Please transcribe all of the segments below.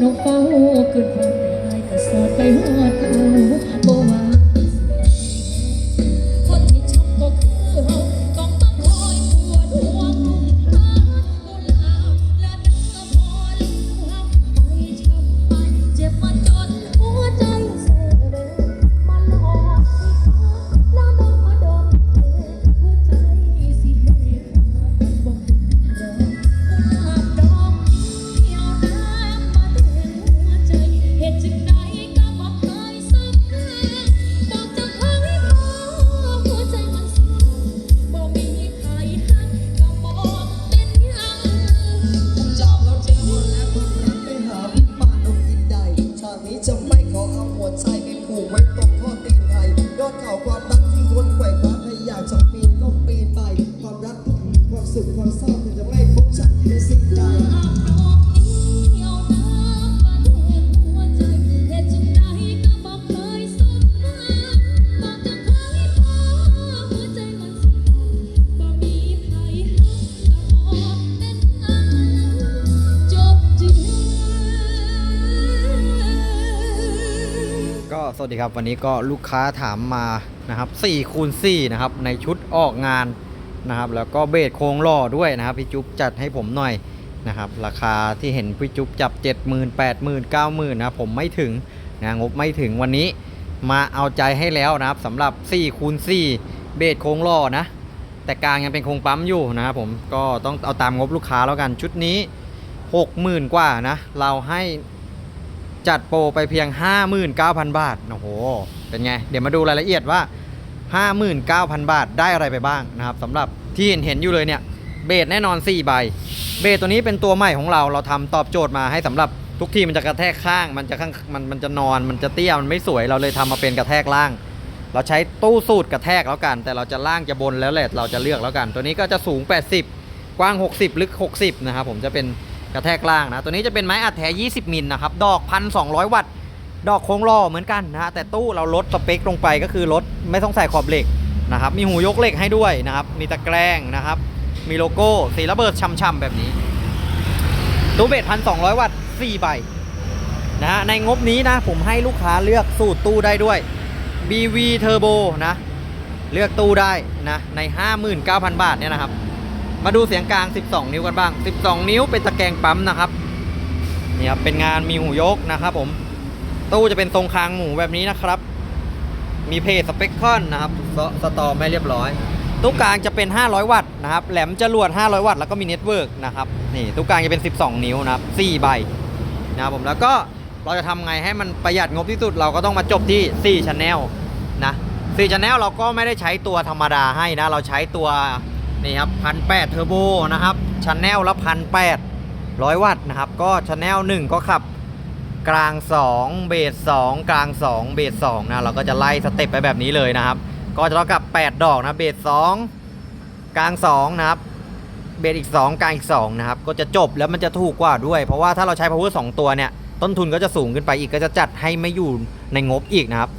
น้องเฝ้า สวัสดีครับวันนี้ก็ลูกค้าถามมานะครับ4คูณ4นะครับในชุดออกงานนะครับ แล้วก็เบสโครงหล่อด้วยนะครับพี่จุ๊บจัดให้ผมหน่อยนะครับราคาที่เห็นพี่จุ๊บจับ 70,000 80,000 90,000นะผมไม่ถึงนะงบไม่ถึงวันนี้มาเอาใจให้แล้วนะครับสำหรับ4คูณ4เบสโครงหล่อนะแต่กลางยังเป็นโครงปั๊มอยู่นะครับผมก็ต้องเอาตามงบลูกค้าแล้วกันชุดนี้ 60,000 กว่านะเราให้ จัดโปรไปเพียง 59,000 บาท โอ้โห เป็นไง เดี๋ยวมาดูรายละเอียดว่า 59,000 บาทได้อะไรไปบ้างนะครับสำหรับที่เห็นเห็นอยู่เลยเนี่ย เบสแน่นอน 4 ใบ เบสตัวนี้เป็นตัวใหม่ของเรา เราทำตอบโจทย์มาให้สำหรับทุกทีมันจะกระแทกข้าง มันจะข้าง มัน มันจะนอน มันจะเตี้ย มันไม่สวย เราเลยทำมาเป็นกระแทกล่าง เราใช้ตู้สูตรกระแทกแล้วกัน แต่เราจะล่างจะบนแล้วแหละ เราจะเลือกแล้วกัน ตัวนี้ก็จะสูง 80 กว้าง 60 ลึก 60 นะครับผม จะเป็น กระแทกล่างนะ ตัวนี้จะเป็นไม้อัดแท้ 20 มิลนะครับ ดอก 1,200 วัตต์ ดอกโค้งล่อเหมือนกันนะแต่ตู้เราลดสเปคลงไปก็คือลดไม่ต้องใส่ขอบเหล็กนะครับ มีหูยกเหล็กให้ด้วยนะครับ มีตะแกรงนะครับ มีโลโก้ สีระเบิดช่ำๆแบบนี้ ตู้เบส 1,200 วัตต์ 4 ใบนะฮะในงบนี้นะ ผมให้ลูกค้าเลือกสูตรตู้ได้ด้วย BV Turbo นะ เลือกตู้ได้นะใน 59,000 บาทเนี่ยนะครับ มาดูเสียงกลาง 12 นิ้วกันบ้าง 12 นิ้วเป็นตะแกรงปั๊มนะครับนี่ครับเป็นงานมีหูยกนะครับผมตู้จะเป็นทรงคางหมูแบบนี้นะครับ มีเพจสเปคคอนนะครับสสตอไม่เรียบร้อยตู้กลางจะเป็น 500 วัตต์นะครับแหลมจรวด 500 วัตต์แล้วก็มีเน็ตเวิร์กนะครับนี่ตู้กลางจะเป็น 12 นิ้วนะครับ4ใบนะครับผมแล้วก็เราจะทำไงให้มันประหยัดงบที่สุดเราก็ต้องมาจบที่4 Channel นะ4 Channel เราก็ไม่ได้ใช้ตัวธรรมดาให้นะเราใช้ตัว นี่ครับพันแปดเทอร์โบนะครับชันแนลละพันแปดร้อยวัตต์นะครับ ก็ชันแนลหนึ่งก็ขับกลาง 2 เบส2กลาง 2 เบส2นะเราก็จะไล่สเต็ปไปแบบนี้เลยนะครับ ก็จะเท่ากับ 8 ดอกนะเบส2กลาง2นะครับเบสอีก 2 กลางอีก2นะครับก็จะจบแล้วมันจะถูกกว่าด้วย เพราะว่าถ้าเราใช้ power 2 ตัวเนี่ยต้นทุนก็จะสูงขึ้นไปอีกก็จะจัดให้ไม่อยู่ในงบอีกนะครับ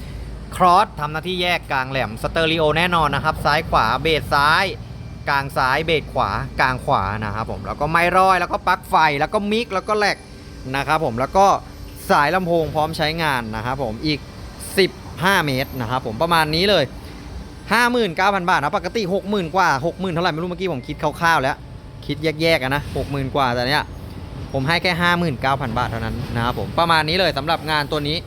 ครอสทำหน้าที่แยกกลางแหลมสเตอริโอแน่นอนนะครับ ซ้ายขวาเบสซ้าย กลางซ้ายเบรกขวากลางขวานะครับผมแล้วก็ไม้ร้อยแล้วก็ปลั๊กไฟแล้วก็มิกแล้วก็แหลกนะครับผมแล้วก็สายลำโพงพร้อมใช้งานนะครับผมอีก 15 เมตรนะครับผมประมาณนี้เลย 59,000 บาทนะปกติ 60,000 กว่า 60,000 เท่าไหร่ไม่รู้เมื่อกี้ผมคิดคร่าวๆแล้ว คิดแยกๆอะนะ 60,000 กว่าแต่เนี้ยผมให้แค่ 59,000 บาทเท่านั้นนะครับผมประมาณนี้เลยสำหรับงานตัวนี้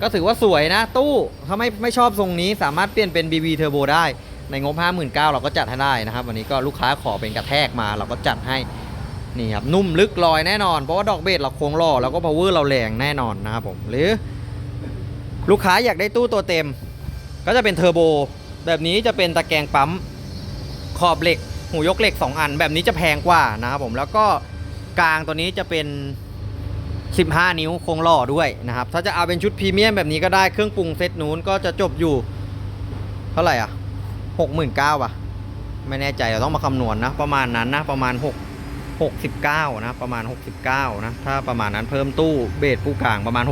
ก็ถือว่าสวยนะ ตู้ถ้าไม่ไม่ชอบทรงนี้สามารถเปลี่ยนเป็น BB Turbo ได้ ในงบ 59,000เราก็จัดให้ได้นะครับ วันนี้ก็ลูกค้าขอเป็นกระแทกมาเราก็จัดให้นี่ครับนุ่มลึกลอยแน่นอน เพราะว่าดอกเบสเราโค้งล่อแล้วก็ power เราแรงแน่นอนนะครับผมหรือ ลูกค้าอยากได้ตู้ตัวเต็ม ก็จะเป็นเทอร์โบแบบนี้จะเป็นตะแกรงปั๊มขอบเหล็กหูยกเหล็ก 2 อัน แบบนี้จะแพงกว่านะครับผมแล้วก็กลางตัวนี้จะเป็น 15 นิ้วโครงหล่อด้วยนะครับ ถ้าจะเอาเป็นชุดพรีเมียมแบบนี้ก็ได้เครื่องปรุงเซตนู้นก็จะจบอยู่ เท่าไหร่อะ 69,000ป่ะ ไม่แน่ใจเราต้องมาคำนวณนะประมาณนั้นนะประมาณ6 69นะประมาณ69นะ ถ้าประมาณนั้นเพิ่มตู้เบสผู้กลางประมาณ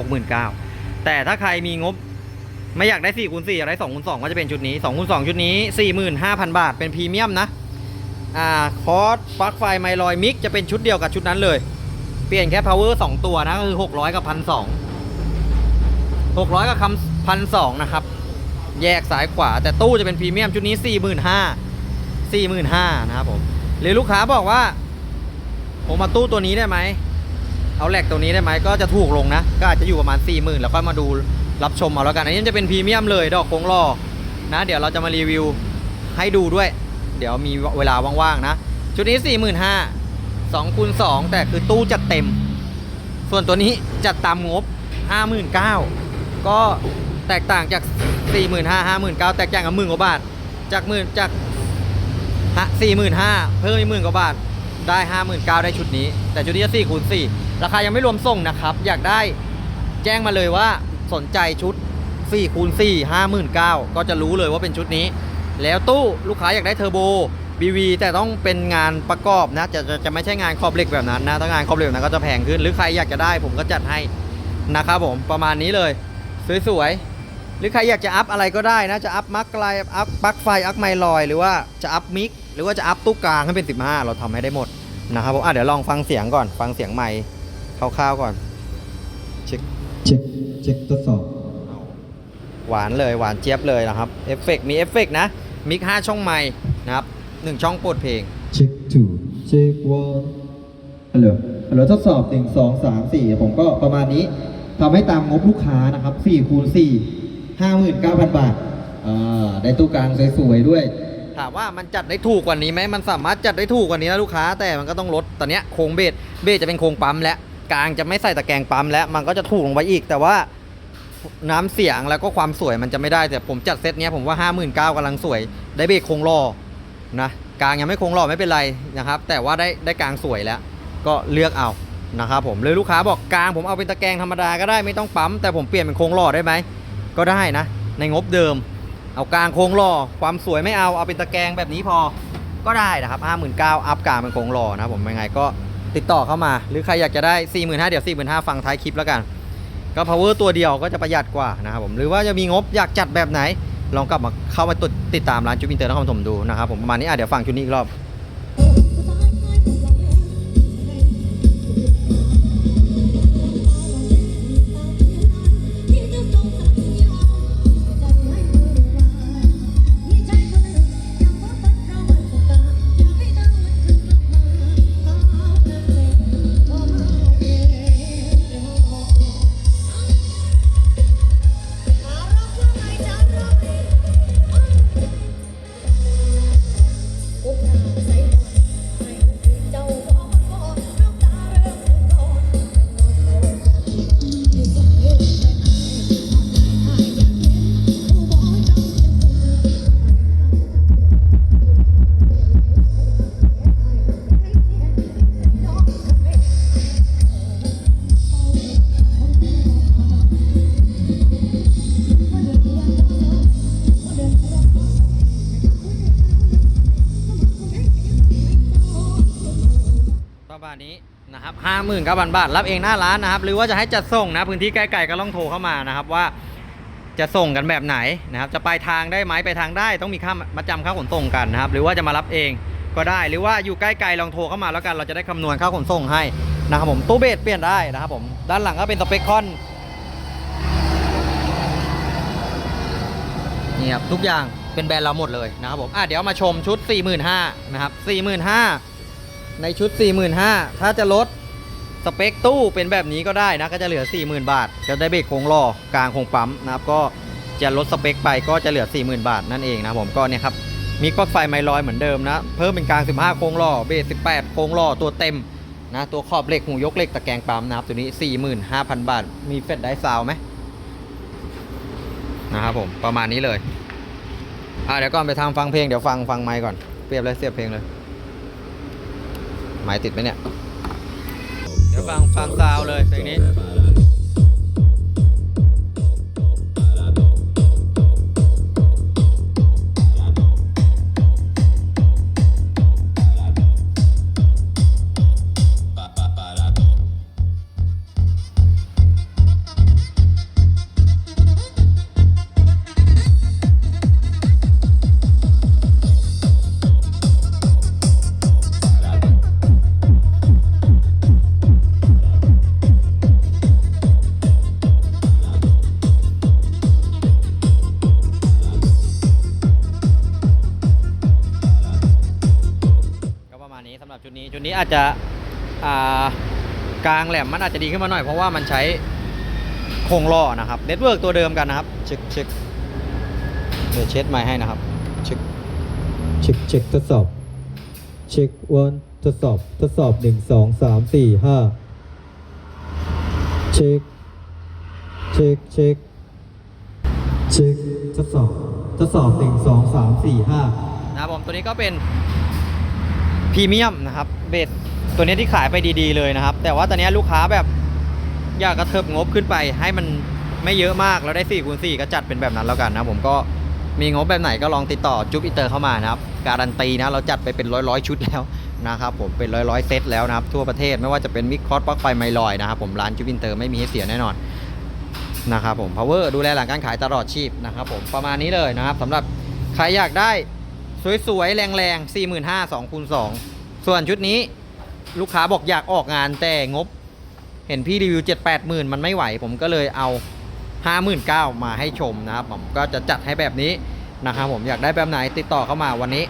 69,000แต่ถ้าใครมีงบไม่อยากได้4คูณ4อยากได้2คูณ2ก็จะเป็นชุดนี้2คูณ2ชุดนี้ 45,000 บาท เป็นพรีเมียมนะ อ่า คอร์สปลั๊กไฟไมลอยมิกจะเป็นชุดเดียวกับชุดนั้นเลย เปลี่ยนแค่ power 2 ตัวนะ ก็คือ 600 กับ 1 2 0 0 600 กับคำพันสองนะครับ แยกซ้ายขวา แต่ตู้จะเป็นพรีเมียมชุดนี้ 4 5 0 0 0 4 5 0 0 0นะครับผมหรือลูกค้าบอกว่า ผมมาตู้ตัวนี้ได้ไหมเอาแหลกตัวนี้ได้ไหมก็จะถูกลงนะ ก็อาจจะอยู่ประมาณ 4 0,000 แล้วก็มาดูรับชมเอาแล้วกันอันนี้จะเป็นพรีเมียมเลยดอกโค้งล่อนะ เดี๋ยวเราจะมารีวิวให้ดูด้วย เดี๋ยวมีเวลาว่างๆนะ ชุดนี้ 45,000 2คูณ2แต่คือตู้จัดเต็ม ส่วนตัวนี้จัดตามงบ 59,000ก็แตกต่างจาก 45,000 59,000แตกต่างกับหมื่นกว่าบาท จากหมื่นจาก45,000เพิ่มอีกหมื่นกว่าบาท ได้59,000ได้ชุดนี้ แต่ชุดนี้จะ4คูณ4ราคายังไม่รวมส่งนะครับ อยากได้แจ้งมาเลยว่าสนใจชุด4คูณ4 59,000 ก็จะรู้เลยว่าเป็นชุดนี้ แล้วตู้ลูกค้าอยากได้เทอร์โบ BV แต่ต้องเป็นงานประกอบนะ จะจะจะไม่ใช่งานขอบเหล็กแบบนั้นนะ ถ้างานขอบเหล็กนั้นก็จะแพงขึ้น หรือใครอยากจะได้ผมก็จัดให้นะครับผมประมาณนี้เลย สวยๆ หรือใครอยากจะอัพอะไรก็ได้นะ จะอัพมักไลอัพปลั๊กไฟ อัพไมลอย หรือว่าจะอัพมิก หรือว่าจะอัพตู้กลางให้เป็น 15 เราทำให้ได้หมดนะครับผมอะเดี๋ยวลองฟังเสียงก่อน ฟังเสียงใหม่คร่าวๆก่อน เช็ค เช็ค เช็คทดสอบ หวานเลย หวานเจี๊ยบเลยนะครับ เอฟเฟกต์มีเอฟเฟกต์นะ มิก 5 ช่องไม้นะครับหนึ่งช่องปลดเพลง เช็ค two เช็ค one ฮัลโหลฮัลโหลทดสอบ 1 2 3 4 ผมก็ประมาณนี้ทำให้ตามงบลูกค้านะครับ4คูณ4 59,000 บาทอ่าได้ตู้กลางสวยๆด้วย ถามว่ามันจัดได้ถูกกว่านี้ไหมมันสามารถจัดได้ถูกกว่านี้นะลูกค้า แต่มันก็ต้องลดตอนเนี้ยโครงเบสเบสจะเป็นโครงปั๊มแล้วกลางจะไม่ใส่ตะแกรงปั๊มแล้วมันก็จะถูกลงไปอีก แต่ว่าน้ำเสียงแล้วก็ความสวยมันจะไม่ได้แต่ผมจัดเซตเนี้ยผมว่า 59,000กำลังสวย ได้เบสโครงรอนะกลางยังไม่โครงรอไม่เป็นไรนะครับ แต่ว่าได้ได้กลางสวยแล้ว ก็เลือกเอานะครับผมเลยลูกค้าบอกกลางผมเอาเป็นตะแกรงธรรมดาก็ได้ไม่ต้องปั๊มแต่ผมเปลี่ยนเป็นโครงหล่อได้ไหม ก็ได้นะ ในงบเดิม เอากลางโครงหล่อความสวยไม่เอาเอาเป็นตะแกรงแบบนี้พอก็ได้นะครับ59,000อัพกลางเป็นโครงหล่อนะผมยังไงก็ติดต่อเข้ามา หรือใครอยากจะได้ 45,000เดี๋ยว 45,000ฟังท้ายคลิปแล้วกัน ก็ power ตัวเดียวก็จะประหยัดกว่านะครับผมหรือว่าจะมีงบอยากจัดแบบไหน ลองกลับมาเข้ามาติดตามร้านจุ๊บอินเตอร์นครปฐมดูนะครับผมประมาณนี้อะเดี๋ยวฟังชุดนี้อีกรอบาณนี้นะครับห้าหมื่นเก้าพันบาท รับเองหน้าร้านนะครับ หรือว่าจะให้จัดส่งนะพื้นที่ใกล้ๆก็ลองโทรเข้ามานะครับว่าจะส่งกันแบบไหนนะครับ จะไปทางได้ไหมไปทางได้ ต้องมีค่ามาจำค่าขนส่งกันนะครับ หรือว่าจะมารับเองก็ได้ หรือว่าอยู่ใกล้ๆลองโทรเข้ามาแล้วกัน เราจะได้คำนวณค่าขนส่งให้นะครับผมตู้เบสเปลี่ยนได้นะครับผมด้านหลังก็เป็นสเปคคอนนี่ครับทุกอย่างเป็นแบรนด์เราหมดเลยนะครับผมอะเดี๋ยวมาชมชุด 45,000นะครับ45,000 ในชุด 45,000ถ้าจะลดสเปคตู้เป็นแบบนี้ก็ได้นะก็จะเหลือ 40,000 บาท จะได้เบรกโค้งล้อกลางโค้งปั๊มนะครับก็จะลดสเปคไปก็จะเหลือ 40,000 บาทนั่นเองนะผมก็เนี่ยครับมีปลั๊กไฟไมลอยเหมือนเดิมนะ เพิ่มเป็นกลาง 15 โค้งล้อเบส18 โค้งล้อตัวเต็มนะตัวขอบเหล็กหูยกเหล็กตะแกรงปั๊มนะครับตัวนี้ 45,000 บาท มีเฟดได้ซาวไหมนะครับผมประมาณนี้เลยอะเดี๋ยวก่อนไปทางฟังเพลงเดี๋ยวฟังฟังไมค์ก่อนเปรียบเลยเสียบเพลงเลย หมายติดไหมเนี่ย เดี๋ยวฟังฟังซาวเลยเพลงนี้ อาจจะกลางแหลมมันอาจจะดีขึ้นมาหน่อย เพราะว่ามันใช้โครงล่อนะครับเน็ตเวิร์กตัวเดิมกันนะครับเช็คเช็คเดี๋ยวเช็ดไม้ให้นะครับเช็คเช็คเช็คทดสอบเช็ควันทดสอบทดสอบหนึ่งสองสามสี่ห้าเช็คเช็คเช็คเช็คทดสอบทดสอบหนึ่งสองสามสี่ห้านะครับผมตัวนี้ก็เป็น พรีเมียมนะครับเบสตัวนี้ที่ขายไปดีๆเลยนะครับ แต่ว่าตอนนี้ลูกค้าแบบอยากกระเถิบงบขึ้นไป ให้มันไม่เยอะมากแล้วได้4คูณ4ก็จัดเป็นแบบนั้นแล้วกันนะผมก็มีงบแบบไหนก็ลองติดต่อจุ๊บอิเตอร์เข้ามานะครับ การันตีนะเราจัดไปเป็นร้อยร้อยๆชุดแล้วนะครับผมเป็นร้อยร้อยๆเซตแล้วนะครับ ทั่วประเทศไม่ว่าจะเป็นมิกคอสปลั๊กไฟไมลอยนะครับผมร้านจุ๊บอินเตอร์ไม่มีให้เสียแน่นอนนะครับผม power ดูแลหลังการขายตลอดชีพนะครับผมประมาณนี้เลยนะครับสำหรับใครอยากได้ สวยๆ แรงๆ 45,000 2คูณ2ส่วนชุดนี้ลูกค้าบอกอยากออกงานแต่งบ เห็นพี่รีวิว 7 8หมื่นมันไม่ไหว ผมก็เลยเอา 59,000มาให้ชมนะครับ ผมก็จะจัดให้แบบนี้นะครับผมอยากได้แบบไหนติดต่อเข้ามาวันนี้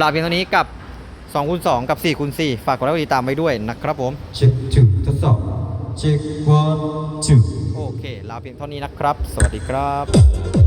ลาเพียงเท่านี้กับ2คูณ2กับ4คูณ4ฝากกดไลค์กดติดตามไว้ด้วยนะครับผมเช็คถูทดสอบเช็ควันถูโอเคลาเพียงเท่านี้นะครับ สวัสดีครับ